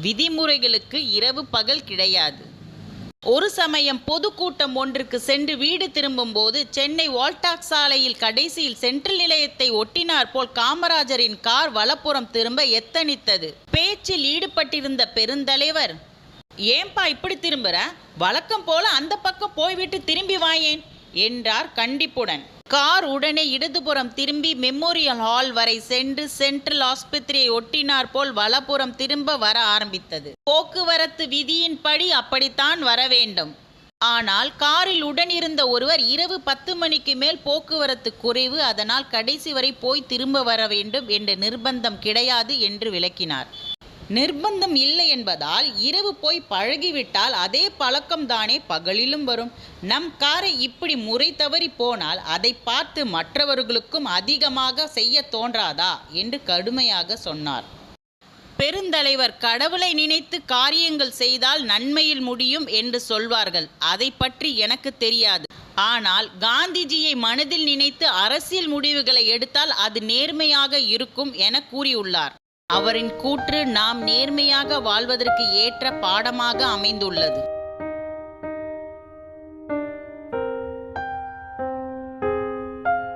விதிமுறைகளுக்கு இரவு பகல் கிடையாது. ஒரு சமயம் பொதுக்கூட்டம் ஒன்றுக்கு சென்று வீடு திரும்பும்போது சென்னை வால்டாக் சாலையில் கடைசியில் சென்ட்ரல் நிலையத்தை ஒட்டினார் போல் காமராஜரின் கார் வலப்புறம் திரும்ப எத்தனித்தது. பேச்சில் ஈடுபட்டிருந்த பெருந்தலைவர் ஏன்பா இப்படி திரும்புற? வழக்கம் போல அந்த பக்கம் போய்விட்டு திரும்பி வாயேன் என்றார் கண்டிப்புடன். கார் உடனே இடதுபுறம் திரும்பி மெமோரியல் ஹால் வரை சென்று சென்ட்ரல் ஆஸ்பத்திரியை ஒட்டினார் போல் வலப்புறம் திரும்ப வர ஆரம்பித்தது. போக்குவரத்து விதியின்படி அப்படித்தான் வர வேண்டும். ஆனால் காரில் உடனிருந்த ஒருவர் இரவு பத்து மணிக்கு மேல் போக்குவரத்து குறைவு அதனால் கடைசி வரை போய் திரும்ப வர வேண்டும் என்ற நிர்பந்தம் கிடையாது என்று விளக்கினார். நிர்பந்தம் இல்லை என்பதால் இரவு போய் பழகிவிட்டால் அதே பழக்கம்தானே பகலிலும் வரும். நம் காரை இப்படி முறை தவறி போனால் அதை பார்த்து மற்றவர்களுக்கும் அதிகமாக செய்ய தோன்றாதா? என்று கடுமையாக சொன்னார். பெருந்தலைவர் கடவுளை நினைத்து காரியங்கள் செய்தால் நன்மையில் முடியும் என்று சொல்வார்கள். அதை பற்றி எனக்கு தெரியாது. ஆனால் காந்திஜியை மனதில் நினைத்து அரசியல் முடிவுகளை எடுத்தால் அது நேர்மையாக இருக்கும் என கூறியுள்ளார். அவரின் கூற்று நாம் நேர்மையாக வாழ்வதற்கு ஏற்ற பாடமாக அமைந்துள்ளது.